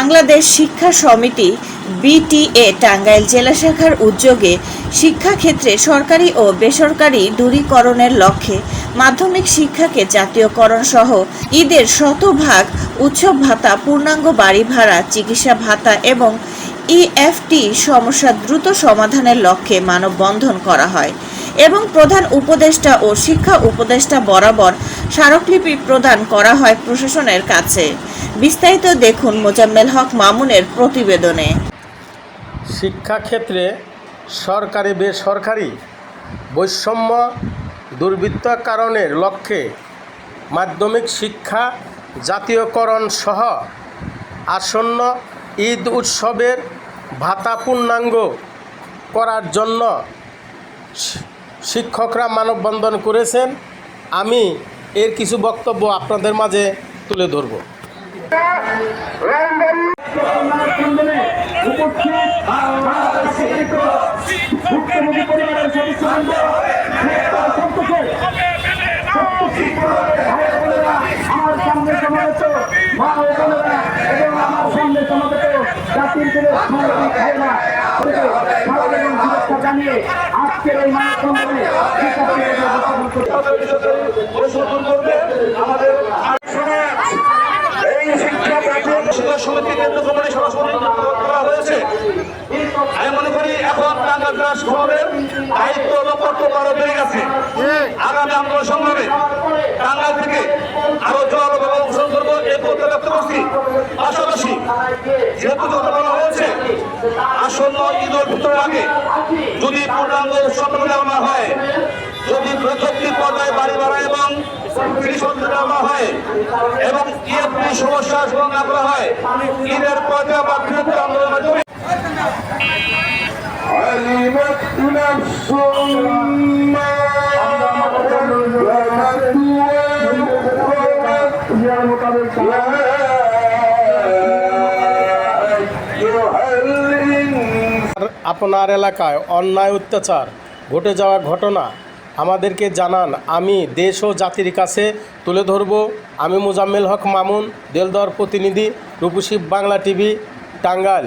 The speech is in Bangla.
বাংলাদেশ শিক্ষা সমিতি, বিটিএ, টাঙ্গাইল জেলা শাখার উদ্যোগে শিক্ষাক্ষেত্রে সরকারি ও বেসরকারি দূরীকরণের লক্ষ্যে মাধ্যমিক শিক্ষাকে জাতীয়করণ সহ ঈদের শতভাগ উৎসব ভাতা, পূর্ণাঙ্গ বাড়ি ভাড়া, চিকিৎসা ভাতা এবং ইএফটি সমস্যা দ্রুত সমাধানের লক্ষ্যে মানববন্ধন করা হয় এবং প্রধান উপদেষ্টা ও শিক্ষা উপদেষ্টা বরাবর স্মারকলিপি প্রদান করা হয় প্রশাসনের কাছে। বিস্তারিত দেখুন মোজাম্মেল হক মামুনের প্রতিবেদনে। শিক্ষাক্ষেত্রে সরকারি বেসরকারি বৈষম্য দুর্বৃত্তাকারণের লক্ষ্যে মাধ্যমিক শিক্ষা জাতীয়করণ সহ আসন্ন ঈদ উৎসবের ভাতা পূর্ণাঙ্গ করার জন্য শিক্ষকরা মানববন্ধন করেছেন। আমি এর কিছু বক্তব্য আপনাদের মাঝে তুলে ধরব। ভুক্তভোগী পরিবারের সদস্যবৃন্দ সন্তোষের আমার সামনে সমাবেত মা ও বোনেরা এবং আমার সামনে সমাবেত জাতির দিনের স্মারকী ভাইরা স্বাগত এবং শুভেচ্ছা জানিয়ে আজকের এই মানব সম্মেলনে শিক্ষার্থীদের উপস্থাপন করতে এই শিক্ষা প্রাথমিক শিক্ষা সমিতি কেন্দ্র কমিটি সরাসরি করা হয়েছে। আমি মনে করি এখন টাঙ্গাল জেলা শহরের দায়িত্ব এবং কর্তব্য গেছে। আগামী আন্দোলন সংগ্রামে থেকে আরও জল অংশগ্রহণ করব এই প্রত্যয় ব্যক্ত করছি। যেহেতু কথা বলা হয়েছে, আসন্ন ঈদ উল ফিতরের আগে যদি পূর্ণাঙ্গ নেওয়া হয় যদি প্রযুক্তি পর্যায়ে বাড়ি ভাড়া এবং কৃষকদের দেওয়া হয় এবং ইএফপি সমস্যা সমাধান না করা হয় ঈদের পর্যায়ে বা বৃহত্তর আন্দোলনের মাধ্যমে علمت نفس ما قدمت وأخرت يا أيها الإنسان আর আপনার এলাকায় অন্যায় অত্যাচার ঘটে যাওয়া ঘটনা আমাদেরকে জানান, আমি দেশ ও জাতির কাছে তুলে ধরব। আমি মোজাম্মেল হক মামুন, দেলদর প্রতিনিধি, রূপসী বাংলা টিভি, টাঙ্গাইল।